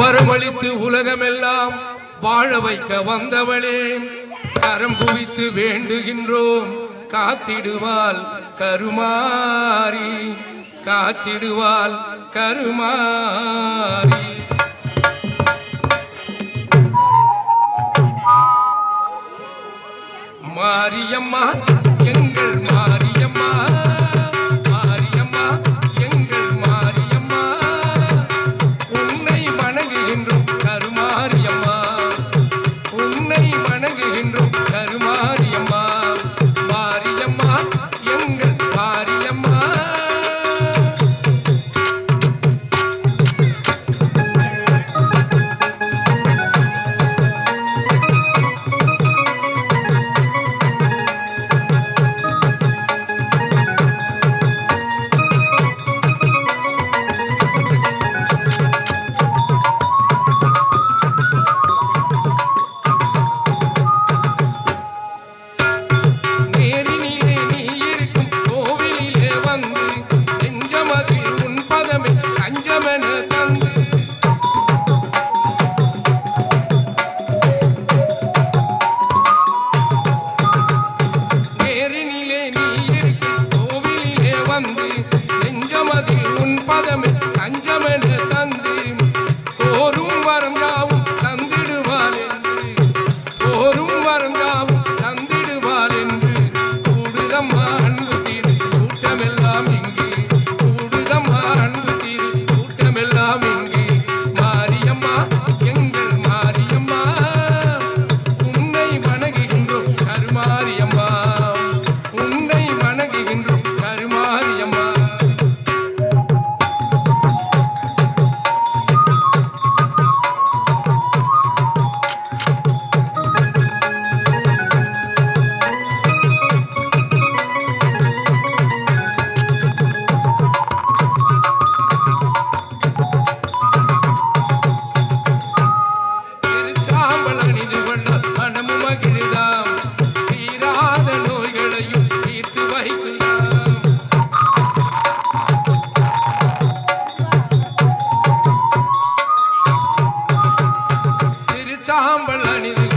வரவழித்து உலகமெல்லாம் வாழ வைக்க வந்தவளே. கரம் குவித்து வேண்டுகின்றோம். காத்திடுவாள் கருமாறி. காத்திடுவாள் கருமாறி. மாரியம்மா என்றும் பாதத்தில் உன் பதமே தஞ்சமென சாம்பல் அணிந்து